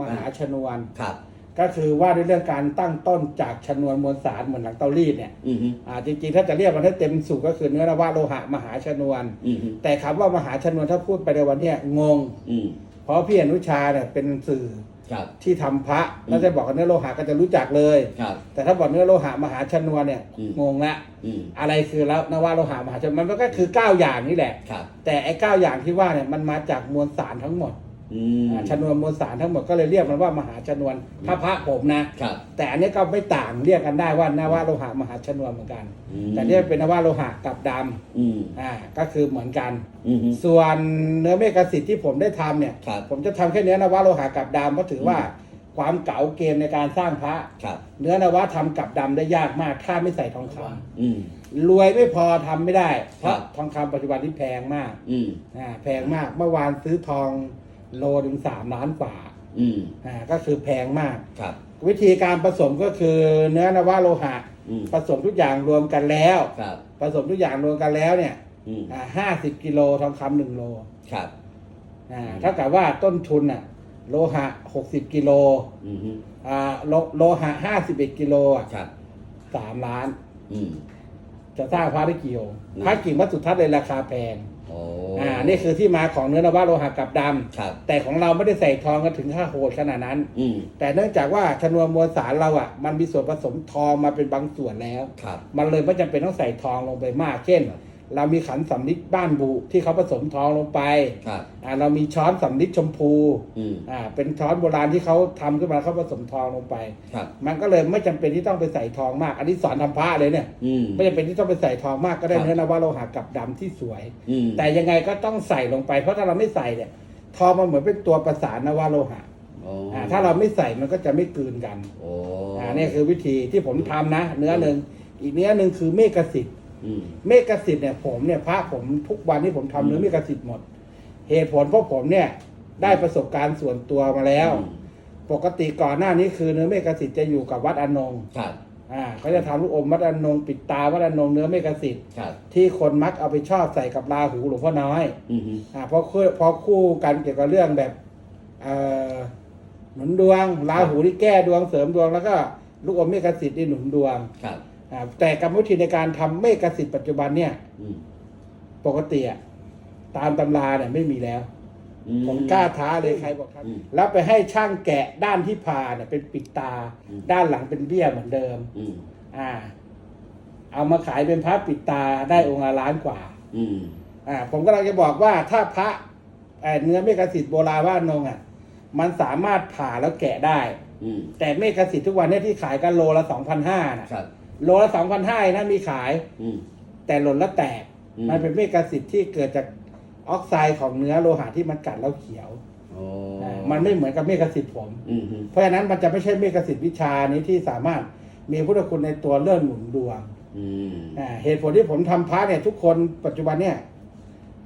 มหาชนวน ครับ ก็คือว่าด้วยเรื่องการตั้งต้นจากชนวนมวลสารเหมือนหลังเตารีดเนี่ยอืมฮึอ่าจริงๆ ถ้าจะเรียกมันให้เต็มสูตรก็คือเนื้อนวะโลหะมหาชนวน อืมฮึแต่คำว่ามหาชนวนถ้าพูดไปในวันเนี้ยงง อืมเพราะพี่อนุชาเนี่ยเป็นสื่อครับ ที่ทำพระแล้วจะบอกว่าเนื้อโลหะก็จะรู้จักเลย ครับ แต่ถ้าบอกเนื้อโลหะมหาชนวนเนี่ยอืม งงละอืมอะไรคือแล้วนวะโลหะมหาชนวนมันก็คือเก้าอย่างนี่แหละ ครับ แต่ไอ้เก้าอย่างที่ว่าเนี่ยมันมาจากมวลสารทั้งหมด อืม อ่าชนวนมวลสารทั้งหมดก็เลยเรียกมันว่ามหาชนวนถ้าพระผมนะ ครับแต่อันนี้ก็ไม่ต่างเรียกกันได้ว่านวะโลหะมหาชนวนเหมือนกัน อืมแต่เรียกเป็นนวะโลหะกับดอืมำอ่าก็คือเหมือนกัน อืมฮึส่วนเนื้อเมฆสิทธิ์ที่ผมได้ทำเนี่ย ครับผมจะทำแค่เนื้อนวะโลหะกับดำเพราะถือว่าความเก๋าเกมในการสร้างพระ ครับ เนื้อนวะทำกับดำได้ยากมากถ้าไม่ใส่ทองคำอืมรวยไม่พอทำไม่ได้เพราะครับทองคำปัจจุบันที่แพงมากอืม อ่าแพงมากเมื่อวานซื้อทอง โลถึงสามล้านกว่าอืมอ่าก็คือแพงมาก ครับ วิธีการผสมก็คือเนื้อนวะโลหะ อืมผสมทุกอย่างรวมกันแล้ว ครับ ผสมทุกอย่างรวมกันแล้วเนี่ยอืมห้าสิบกิโลทองคำหนึ่งโลครับ อ่าเท่ากับว่าต้นทุนอะโลหะหกสิบกิโลอืมฮึอ่าโลโลหะห้าสิบเอ็ดกิโลอะครับ สามล้าน อืม จะสร้างพระได้กี่องค์อืม พระกิ่งวัดสุทัศน์เลยราคาแพงโอ้อ่านี่คือที่มาของเนื้อนวะโลหะกับดครับำแต่ของเราไม่ได้ใส่ทองกันถึงค่าโหดขนาดนั้นอืมแต่เนื่องจากว่าชนวนมวลสารเราอะ มันมีส่วนผสมทองมาเป็นบางส่วนแล้วครับมันเลยไม่จำเป็นต้องใส่ทองลงไปมากเช่น เรามีขันสำลิดบ้านบุที่เขาผสมทองลงไปครับอ่าเรามีช้อนสำลิดชมพูอืมอ่าเป็นช้อนโบราณที่เขาทำขึ้นมาเขาผสมทองลงไป ครับ มันก็เลยไม่จำเป็นที่ต้องไปใส่ทองมาก อันนี้สอนทำพระเลยเนี่ย อืม ไม่จำเป็นที่ต้องไปใส่ทองมากก็ได้ครับ เนื้อนวะโลหะกับดำที่สวย อืมแต่ยังไงก็ต้องใส่ลงไป เพราะถ้าเราไม่ใส่เนี่ยทองมันเหมือนเป็นตัวประสานนวะโลหะโอ้อ่าถ้าเราไม่ใส่มันก็จะไม่กลืนกันโอ้อ่านี่คือวิธีที่ผมทำนะ เนื้อหนึ่งอีกเนื้อหนึ่งคือเมฆสิทธิ์อืม เมฆสิทธิ์เนี่ยผมเนี่ยพระผมทุกวันที่ผมทำเนื้อเมฆสิทธิ์หมด เหตุผลเพราะผมเนี่ยได้ประสบการณ์ส่วนตัวมาแล้วอืมปกติก่อนหน้านี้คือเนื้อเมฆสิทธิ์จะอยู่กับวัดอนงค์ครับอ่าเขาจะทำลูกอมวัดอนงค์ปิดตาวัดอนงค์เนื้อเมฆสิทธิ์ครับที่คนมักเอาไปชอบใส่กับราหูหลวงพ่อน้อยอืมฮึอ่าเพราะคู่เพราะคู่กันเกี่ยวกับเรื่องแบบเอ่อหนุนดวงราหูที่แก้ดวงเสริมดวงแล้วก็ลูกอมเมฆสิทธิ์ที่หนุนดวงครับอ่า แต่กรรมวิธีในการทำเมฆสิทธิ์ปัจจุบันเนี่ยอืมปกติอะตามตำราเนี่ยไม่มีแล้วอืผมกล้าท้าเลยใครบอกครับอืมแล้วไปให้ช่างแกะด้านที่ผ่าเนี่ยเป็นปิดตาอืมด้านหลังเป็นเบี้ยเหมือนเดิมอืมอ่า เอามาขายเป็นพระปิดตาได้องค์ละล้านกว่า อืมอ่า ผมก็เลยจะบอกว่าถ้าพระเอ่อเนื้อเมฆสิทธิ์โบราณว่านงอะ มันสามารถผ่าแล้วแกะได้อืมแต่เมฆสิทธิ์ทุกวันเนี้ที่ขายกันโลละสองพันห้านะครับ โลละสองพันห้านะมีขาย อืม แต่หล่นแล้วแตก อืม มันเป็นเมฆสิทธิ์ที่เกิดจากออกไซด์ของเนื้อโลหะที่มันกัดแล้วเขียวโอ้อ่ามันไม่เหมือนกับเมฆสิทธิ์ผม อืมฮึเพราะฉะนั้นมันจะไม่ใช่เมฆสิทธิ์วิชานี้ที่สามารถมีพุทธคุณในตัวเลื่อนหนุนดวงอืมอ่าเหตุผลที่ผมทำพระเนี่ยทุกคนปัจจุบันเนี่ย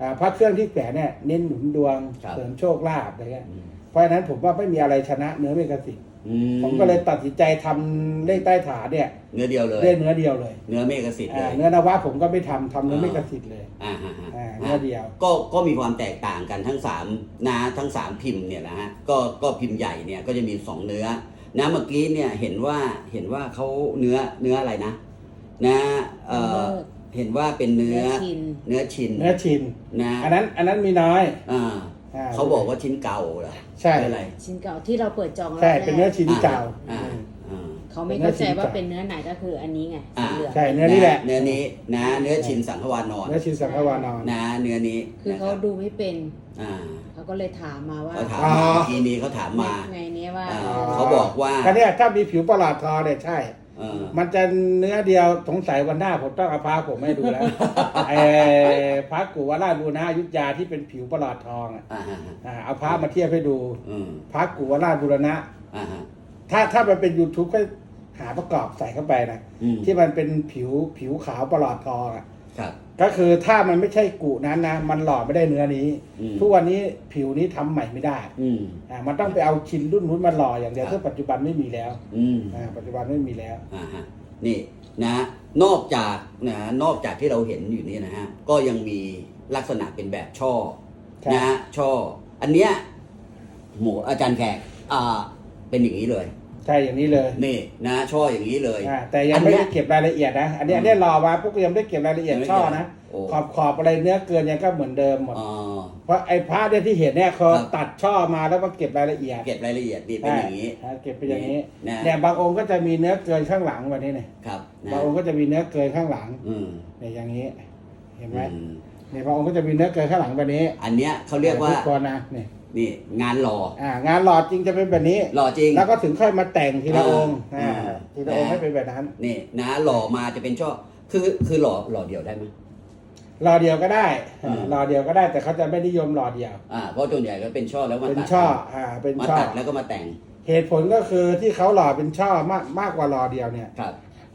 อ่าพระเครื่องที่แฝงเนี่ยเน้นหนุนดวงเสริมโชคลาภอะไรเงี้ย อืมเพราะฉะนั้นผมว่าไม่มีอะไรชนะเนื้อเมฆสิทธิ์ อืผมก็เลยตัดสินใจทำเลขใต้ฐานเนี่ยเนื้อเดียวเลย เล่เนื้อเดียวเลยเนื้อเมฆสิทธิ์เลอ่าย เนื้อนวะผมก็ไม่ทำทำเนื้อเมฆสิทธิ์เลย อ่าฮะฮะอ่าเนื้อเดียว ก็ก็มีความแตกต่างกันทั้งสามนะทั้งสามพิมพ์เนี่ยนะฮะก็ก็พิมพ์ใหญ่เนี่ยก็จะมีสองเนื้อนะเมื่อกี้เนี่ยเห็นว่าเห็นว่าเขาเนื้อเนื้ออะไรนะ นะเอ่อเห็นว่าเป็นเนื้อเนื้อชิน เนื้อชินเนื้อชิน นะอันนั้นอันนั้นมีน้อย อ่าอ่ เขาบอกว่าชิ้นเก่าเหรอใช่เนื้ออะไรชิ้นเก่าที่เราเปิดจองรอบใช่แรกเป็นเนื้อชิ้นเก่าอ่าอืมอ่าเขาไม่เข้าใจว่าเป็นเนื้อไหนก็คืออันนี้ไงอ่าสีเหลืองใช่เนื้อนี่แหละเนื้อนี้นะเนื้อชินสังขวานอนเนื้อชินสังฆวานอนนะเนื้อนี้คือเขาดูไม่เป็นอ่าเขาก็เลยถามมาว่าเขาถามอ๋อมาเมื่อกี้นี้เขาถามมาไงเนี้ยว่าอ่าเขาบอกว่าก็เนี่ยถ้ามีผิวประหลาดทองเนี่ยใช่ เออ มันจะเนื้อเดียวสงสัยวันหน้าผมต้องเอาพาผมให้ดูแล้ว ไอ้พระกุวราชบูรณะอยุทธยาที่เป็นผิวประหลาดทองอะอ่าฮะอ่าเอาพระมาเทียบให้ดูอืมพระกุวราชบูรณะ อ่าฮะถ้าถ้ามันเป็น YouTube ก็หาประกอบใส่เข้าไปนะ อืมที่มันเป็นผิวผิวขาวประหลาดทองอะ ครับ ก็คือถ้ามันไม่ใช่กุนั้นนะมันหล่อไม่ได้เนื้อนี้ อืมทุกวันนี้ผิวนี้ทำใหม่ไม่ได้อืม อ่ามันต้องไปเอาชิ้นรุ่นนู้นมาหล่ออย่างเดียวครับ ซึ่งปัจจุบันไม่มีแล้วอืม อ่าปัจจุบันไม่มีแล้ว อ่าฮะนี่นะ นอกจากนะนอกจากที่เราเห็นอยู่นี่นะฮะ ก็ยังมีลักษณะเป็นแบบช่อครับ นะฮะช่อ อันเนี้ยหมูอาจารย์แขกอ่าเป็นอย่างนี้เลย ใช่อย่างนี้เลยนี่นะช่ออย่างนี้เลยอ่าแต่ยังไม่ได้เก็บรายละเอียดนะ อันนี้อันนี้รอมาปุ๊บก็ยังไม่ได้เก็บรายละเอียดช่อนะโอ้ขอบขอบอะไรเนื้อเกินยังก็เหมือนเดิมหมดอ๋อเพราะไอ้พระเนี่ยที่เห็นเนี่ยเขาครับตัดช่อมาแล้วมาเก็บรายละเอียด เก็บรายละเอียดนี่เป็นอย่างนี้อ่าเก็บไปอย่างนี้นะเนี่ยบางองค์ก็จะมีเนื้อเกินข้างหลังวันนี้เนี่ยครับนะบางองค์ก็จะมีเนื้อเกินข้างหลังอืมเนี่ยอย่างนี้ เห็นไหมอืมเนี่ยบางองค์ก็จะมีเนื้อเกินข้างหลังแบบนี้ อันเนี้ยเขาเรียกว่าทุกคนนะเนี่ย นี่งานหล่ออ่างานหลอดจริงจะเป็นแบบนี้ หล่อจริง แล้วก็ถึงค่อยมาแต่งทีละอ่าองค์อ่าอ่าทีละองค์ให้เป็นแบบนั้นนี่นะหล่อมาจะเป็นช่อคือคือหล่อหล่อเดียวได้ไหมหลอดเดียวก็ได้อืมหลอดเดียวก็ได้แต่เขาจะไม่นิยมหลอดเดียวอ่าเพราะส่วนใหญ่ก็เป็นช่อแล้วมาเป็นตัดช่ออ่าเป็นมาช่อตัดแล้วก็มาแต่ง เหตุผลก็คือที่เขาหล่อเป็นช่อมากมากกว่าหล่อเดียวเนี่ยครับ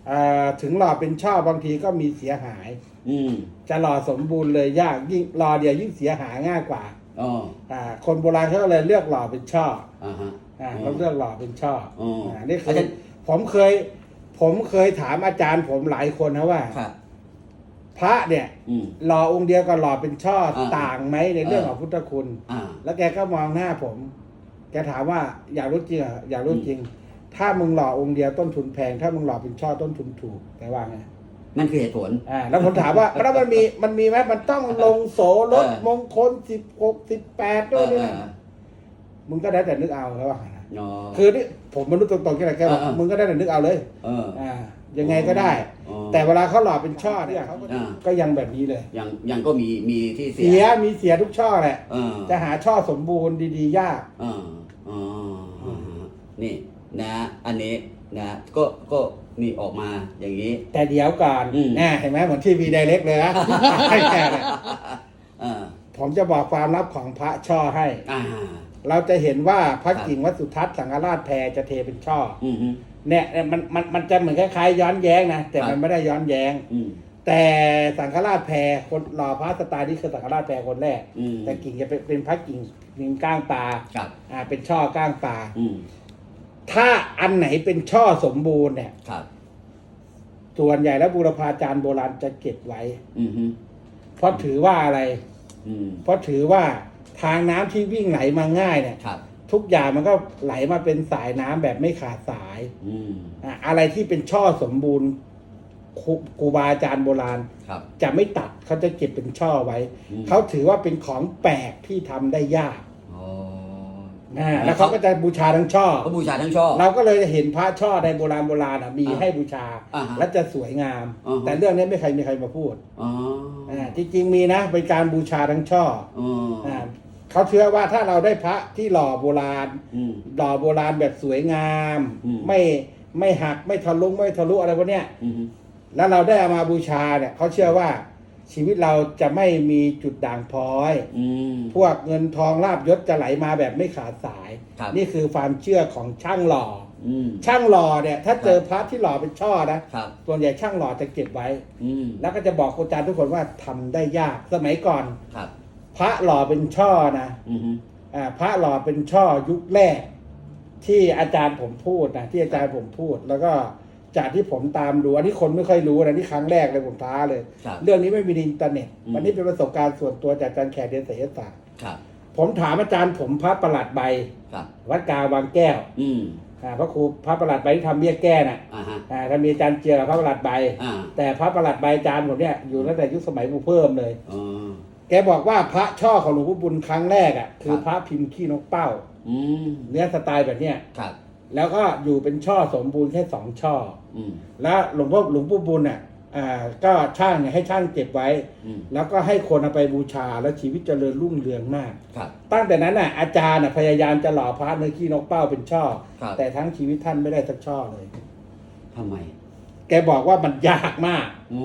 อ่าถึงหล่อเป็นช่อบางทีก็มีเสียหาย อืมจะหล่อสมบูรณ์เลยยากยิ่งหล่อเดียวยิ่งเสียหายง่ายกว่า อ๋อ อ่าคนโบราณเขาก็เลยเลือกหล่อเป็นช่ออ่าฮะ อ่าอ๋อเขาเลือกหล่อเป็นช่ออ๋ออ่อ่านี่คือาอจารย์ ผมเคย ผมเคยถามอาจารย์ผมหลายคนนะว่า ครับ พระเนี่ยอืม หล่อองค์เดียวกับหล่อเป็นช่ออ่าต่างไหมในเรื่องอ่า ของพุทธคุณ อ่า แล้วแกก็มองหน้าผม แกถามว่าอยากรู้จริงเหรออยากรู้อืมจริง ถ้ามึงหล่อองค์เดียวต้นทุนแพง ถ้ามึงหล่อเป็นช่อต้นทุนถูกแกว่าไง นั่นคือเหตุผล อ่าแล้วผมถามว่าแล้วมันมีมันมีไหมมันต้องลงโสรถเออ มงคลสิบหกสิบแปดด้วยเนี่ยมึงก็ได้แต่นึกเอาแล้วว่าอ๋อคือนี่ผมมนุษย์ตรงๆแค่ไหนแกบอกเออเออ มึงก็ได้แต่นึกเอาเลย เอออ่า ยังไงก็ได้ อ๋อ แต่เวลาเขาหล่อเป็นช่อเนี่ยเขาก็อ่า ก็ยังแบบนี้เลยยังยังก็มีมีที่เสีเสียมีเสียทุกช่อแหละ เออจะหาช่อสมบูรณ์ดีๆ ยากอ่าอ๋ออ่าฮะนี่ นะอันนี้นะก็ก็นี่ออกมาอย่างนี้ แต่เดี๋ยวก่อนอืมน่เห็นไหมเหมือนทีวีไดเรกเลยนะให้แกเนี่ยอ่าผมจะบอกความลับของพระช่อให้ อ่า เราจะเห็นว่าพระครับ กิ่งวัดสุทัศน์สังฆราชแพรจะเทเป็นช่ออืมฮึ เนี่ยเนี่ยมันมันมันจะเหมือนคล้ายๆย้อนแย้งนะแต่ครัมันบ ไม่ได้ย้อนแย้ง อืมแต่สังฆราชแพรคนหล่อพระสไตล์นี้คือสังฆราชแพรคนแรก อืมแต่กิ่งจะเป็นเป็นพระกิ่งกิ่งก้างปลาครับอ่าเป็นช่อก้างปลา อืม ถ้าอันไหนเป็นช่อสมบูรณ์เนี่ย ครับ ส่วนใหญ่แล้วบูรพาจารย์โบราณจะเก็บไว้ อืมฮึเพราะถือว่าอะไร อืมเพราะถือว่าทางน้ำที่วิ่งไหลมาง่ายเนี่ย ครับ ทุกอย่างมันก็ไหลมาเป็นสายน้ำแบบไม่ขาดสายอืมอะอะไรที่เป็นช่อสมบูรณ์ครูครูบาอาจารย์โบราณ ครับ จะไม่ตัดเขาจะเก็บเป็นช่อไว้ อืม เขาถือว่าเป็นของแปลกที่ทำได้ยาก อ๋อ อ่าแล้วเขาก็จะบูชาทั้งช่อ เขาบูชาทั้งช่อ เราก็เลยเห็นพระช่อในโบราณโบราณอะมีอ่าให้บูชา อ่าฮะและจะสวยงาม อ่าฮะ แต่เรื่องนี้ไม่ใครมีใครมาพูดอ๋ออ่าจริงๆมีนะเป็นการบูชาทั้งช่ออ๋ออ่าเขาเชื่อว่าถ้าเราได้พระที่หล่อโบราณ อืม หล่อโบราณแบบสวยงาม อืม ไม่ไม่หักไม่ทะลุไม่ทะลุอะไรพวกเนี้ยอืมฮึแล้วเราได้เอามาบูชาเนี่ยเขาเชื่อว่า ชีวิตเราจะไม่มีจุดด่างพร้อย อืม พวกเงินทองลาบยศจะไหลมาแบบไม่ขาดสาย ครับ นี่คือความเชื่อของช่างหล่อ อืม ช่างหล่อเนี่ย ถ้าเจอพระที่หล่อเป็นช่อนะครับ ส่วนใหญ่ช่างหล่อจะเก็บไว้ อืม แล้วก็จะบอกอาจารย์ทุกคนว่าทำได้ยากสมัยก่อน ครับ พระหล่อเป็นช่อนะอืมฮึอ่าพระหล่อเป็นช่อยุคแรก ที่อาจารย์ผมพูดนะที่อาจารย์ผมพูด แล้วก็ จากที่ผมตามดูอันนี้คนไม่ค่อยรู้นะนี่ครั้งแรกเลยผมท้าเลย ครับเรื่องนี้ไม่มีในอินเทอร์เน็ตอืม วันนี้เป็นประสบการณ์ส่วนตัวจากอาจารย์แขกเดนเสยศาสตร์ครับผมถามอาจารย์ผมพระประหลัดใบ ครับ วัดกาบางแก้วอืมอ่าพระครูพระประหลัดใบที่ทำเบี้ยแก้น่ะอ่าฮะอ่าถ้ามีอาจารย์เจียกับพระประหลัดใบ อ่าแต่พระประหลัดใบอาจารย์ผมเนี่ยอยู่ตั้งแต่ยุคสมัยบูเพิ่มเลย อ๋อ แกบอกว่าพระช่อของหลวงพ่อบุญครั้งแรกอะคือครับ พระพิมพ์ขี้นกเป้า อืมเนื้อสไตล์แบบเนี้ย ครับ แล้วก็อยู่เป็นช่อสมบูรณ์แค่สองช่ออืมแล้วหลวงพ่อหลวงปู่บุญอะอ่าก็ช่างเนี่ยให้ช่างเก็บไว้อืมแล้วก็ให้คนเอาไปบูชาแล้วชีวิตเจริญรุ่งเรืองมากครับตั้งแต่นั้นน่ะอาจารย์น่ะพยายามจะหล่อพระเนื้อขี้นกเป้าเป็นช่อครับแต่ทั้งชีวิตท่านไม่ได้สักช่อเลยทำไม แกบอกว่ามันยากมากอ๋อ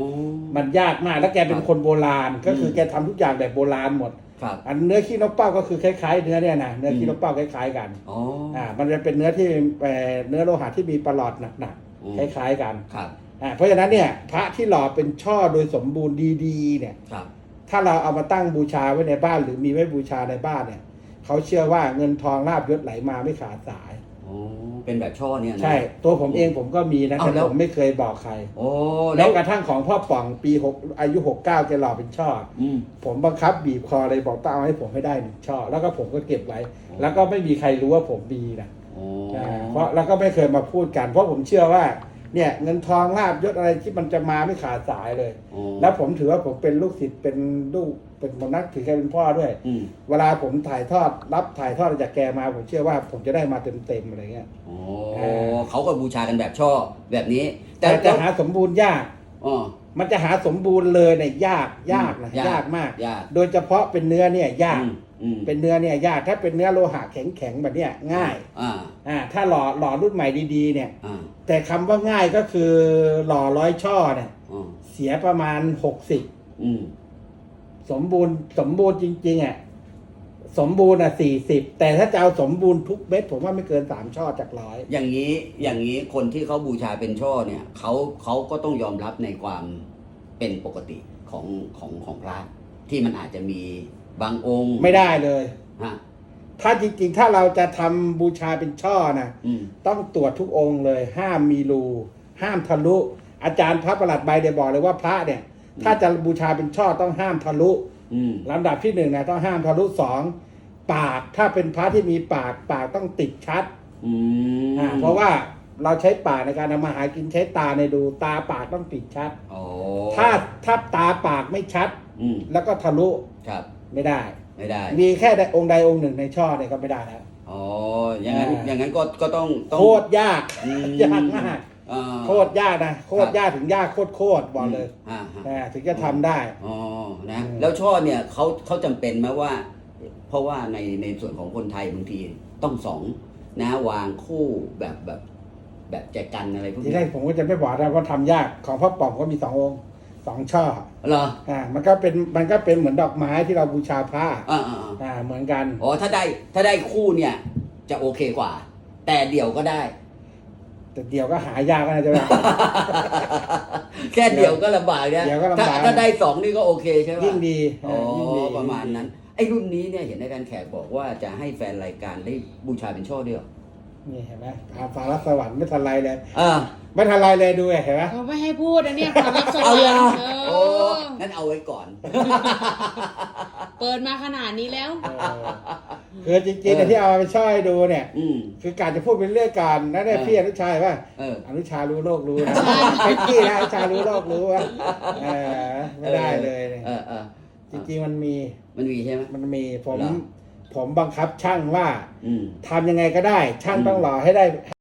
มันยากมาก แล้วแกเป็นคนโบราณ ก็คืออมแกทำทุกอย่างแบบโบราณหมด ครับอันเนื้อขี้นกเป้าก็คือคล้าย ๆ เนื้อเนี่ยนะเนื้อขี้นกเป้าคล้าย ๆ กันอ๋ออ่า มันจะเป็นเนื้อที่เอ่อเนื้อโลหะที่มีประหลอดหนักอืมๆคล้าย ๆ กันครับอ่าเพราะฉะนั้นเนี่ยพระที่หล่อเป็นช่อโดยสมบูรณ์ดีๆ เนี่ยครับถ้าเราเอามาตั้งบูชาไว้ในบ้านหรือมีไว้บูชาในบ้านเนี่ยเขาเชื่อว่าเงินทองลาบยศไหลมาไม่ขาดสาย โอ้เป็นแบบช่อเนี่ยนะ ใช่ ตัวผมเองผมก็มีนะเอาแต่แล้ว ผมไม่เคยบอกใครโอ้แล้แล้ววกระทั่งของพ่อป่องปีหกอายุหกเก้าแกหล่อเป็นช่อ อืม ผมบังคับบีบคอเลยบอกต้องเอาให้ผมให้ได้หนึ่งช่อ แล้วก็ผมก็เก็บไว้โอ้แล้วก็ไม่มีใครรู้ว่าผมมีนะโอ้ อ่าเพราะแล้วก็ไม่เคยมาพูดกัน เพราะผมเชื่อว่า เนี่ยเงินทองลาบยศอะไรที่มันจะมาไม่ขาดสายเลยโอ้แล้วผมถือว่าผมเป็นลูกศิษย์เป็นลูกเป็นผมนักถือแกเป็นพ่อด้วย อืมเวลาผมถ่ายทอดรับถ่ายทอดจากแกมา ผมเชื่อว่าผมจะได้มาเต็มๆอะไรเงี้ยโอ้เออ เขาก็บูชากันแบบช่อแบบนี้ แต่จะหาสมบูรณ์ยาก อ๋อ มันจะหาสมบูรณ์เลยเนี่ยยากยากนะยากยากมาก ยาก โดยเฉพาะเป็นเนื้อเนี่ยยาก อืมอืมเป็นเนื้อเนี่ยยากถ้าเป็นเนื้อโลหะแข็งๆแบบเนี้ยง่ายอ่าอ่าถ้าหล่อหล่อรุ่นใหม่ดีๆเนี่ย อ่าแต่คำว่าง่ายก็คือหล่อร้อยช่อเนี่ยอ๋อเสียประมาณหกสิบอืมสมบูรณ์สมบูรณ์จริงๆอะ สมบูรณ์อะสี่สิบแต่ถ้าจะเอาสมบูรณ์ทุกเม็ดผมว่าไม่เกินสามช่อจากร้อยอย่างนี้อย่างนี้คนที่เขาบูชาเป็นช่อเนี่ยเขาเขาก็ต้องยอมรับในความเป็นปกติของของของพระที่มันอาจจะมีบางองค์ไม่ได้เลยฮะถ้าจริงๆ ถ้าเราจะทำบูชาเป็นช่อนะอืมต้องตรวจทุกองค์เลย ห้ามมีรูห้ามทะลุ อาจารย์พระประหลัดใบเดบอกเลยว่าพระเนี่ย ถ้าจะบูชาเป็นช่อต้องห้ามทะลุอืม ลำดับที่หนึ่งนะต้องห้ามทะลุสองปากถ้าเป็นพระที่มีปากปากต้องติดชัดอืมอ่าเพราะว่าเราใช้ปากในการทำมาหากินใช้ตาในดูตาปากต้องติดชัดโอ้ถ้าถ้าตาปากไม่ชัดอืมแล้วก็ทะลุครับ ไม่ได้ ไม่ได้ มีแค่ใดองค์ใดองค์หนึ่งในช่อเนี่ยก็ไม่ได้แล้วอ๋ออย่างนั้นอ่าอย่างนั้นก็ก็ต้องต้องโคตรยากอืมยากมาก อ่า โคตรยากนะ โคตรยากถึงยากโคตรโคตรบอกเลยอ่าฮะอ่าถึงจะทำได้ อ๋อ นะ อืม แล้วช่อเนี่ยเขาเขาจำเป็นไหมว่า เพราะว่าในในส่วนของคนไทยบางทีต้องสองนะวางคู่แบบแบบแบบแจกันอะไรพวกทีนี้แรกผมก็จะไม่บอกนะว่าทำยากของพ่อป๋องก็มีสององค์สองช่อเหรออ่ามันก็เป็นมันก็เป็นเหมือนดอกไม้ที่เราบูชาพระอ่าอ่าอ่าอ่าเหมือนกัน อ๋อ ถ้าได้ถ้าได้คู่เนี่ย จะโอเคกว่า แต่เดี่ยวก็ได้ แต่เดี๋ยวก็หายากนะใช่ไหมแค่เดี่ยวก็ลำบากนะเดี่ยวก็ลำบาก ถ้าถ้าได้สองนี่ก็โอเคใช่ไหมยิ่งดีอ๋อยิ่งดีประมาณนั้น ไอ้รุ่นนี้เนี่ยเห็นอาจารย์แขกบอกว่าจะให้แฟนรายการได้บูชาเป็นช่อเดียวนี่เห็นไหมอาฟ้ารับสวรรค์ไม่ทันไรเลยอ่าไม่ทันไรเลยดูเห็นไหมเขาไม่ให้พูดนะเนี่ยความลับสวเอารละรค์เอโอ้องั้นเอาไว้ก่อน เปิดมาขนาดนี้แล้วเออคือจริงๆเนี่ยที่เอาไปช่อยดูเนี่ย อืม คือการจะพูดเป็นเรื่องการนั่นเนี่ยเออพี่อนุชายว่าเอออนุชารู้โลกรู้นะไอ้กี้นะอนุชารู้โลกรู้ว่าเออไม่ได้เลยเนี่ยเออเออจริงๆมันมีมันมีใช่ไหม มันมีผมเหรอ ผมบังคับช่างว่าอืม ทำยังไงก็ได้ ช่างอืมต้องหล่อให้ได้